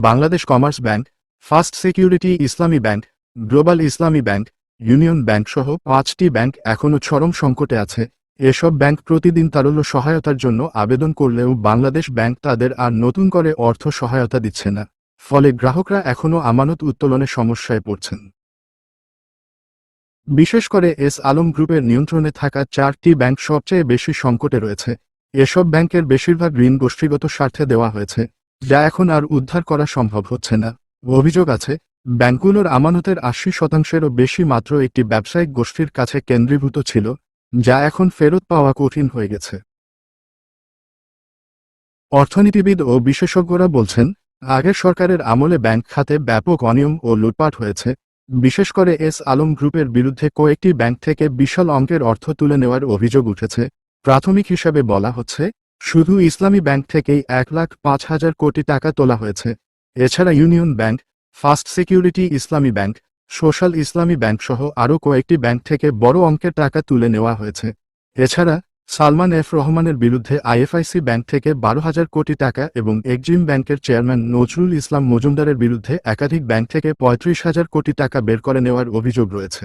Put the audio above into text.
Bangladesh commerce bank, first security Islami bank, global Islami bank, union bank সহ পাঁচটি bank এখনও চরম সংকটে আছে। এসব ব্যাংক প্রতিদিন তারল্য সহায়তার জন্য আবেদন করলেও বাংলাদেশ ব্যাংক তাদের আর নতুন করে অর্থ সহায়তা দিচ্ছে না। ফলে গ্রাহকরা এখনও আমানত উত্তোলনে সমস্যায় পড়ছেন। বিশেষ করে এস আলম গ্রুপের নিয়ন্ত্রণে থাকা চারটি ব্যাংক সবচেয়ে বেশি সংকটে রয়েছে। এসব ব্যাংকের বেশিরভাগ ঋণ গোষ্ঠীগত স্বার্থে দেওয়া হয়েছে। যা এখন আর উদ্ধার করা সম্ভব হচ্ছে না। অভিযোগ আছে ব্যাংকগুলোর আমানতের আশি শতাংশেরও বেশি মাত্র একটি ব্যবসায়িক গোষ্ঠীর কাছে কেন্দ্রীভূত ছিল, যা এখন ফেরত পাওয়া কঠিন হয়ে গেছে। অর্থনীতিবিদ ও বিশেষজ্ঞরা বলছেন, আগের সরকারের আমলে ব্যাংক খাতে ব্যাপক অনিয়ম ও লুটপাট হয়েছে। বিশেষ করে এস আলম গ্রুপের বিরুদ্ধে কয়েকটি ব্যাংক থেকে বিশাল অঙ্কের অর্থ তুলে নেওয়ার অভিযোগ উঠেছে। প্রাথমিক হিসাবে বলা হচ্ছে শুধু ইসলামী ব্যাংক থেকেই এক লাখ পাঁচ হাজার কোটি টাকা তোলা হয়েছে। এছাড়া union bank, first security Islami bank, social Islami bank সহ আরও কয়েকটি ব্যাংক থেকে বড় অঙ্কের টাকা তুলে নেওয়া হয়েছে। এছাড়া সালমান এফ রহমানের বিরুদ্ধে আইএফআইসি ব্যাংক থেকে বারো হাজার কোটি টাকা এবং এক্সিম ব্যাংকের চেয়ারম্যান নজরুল ইসলাম মজুমদারের বিরুদ্ধে একাধিক ব্যাংক থেকে পঁয়ত্রিশ হাজার কোটি টাকা বের করে নেওয়ার অভিযোগ রয়েছে।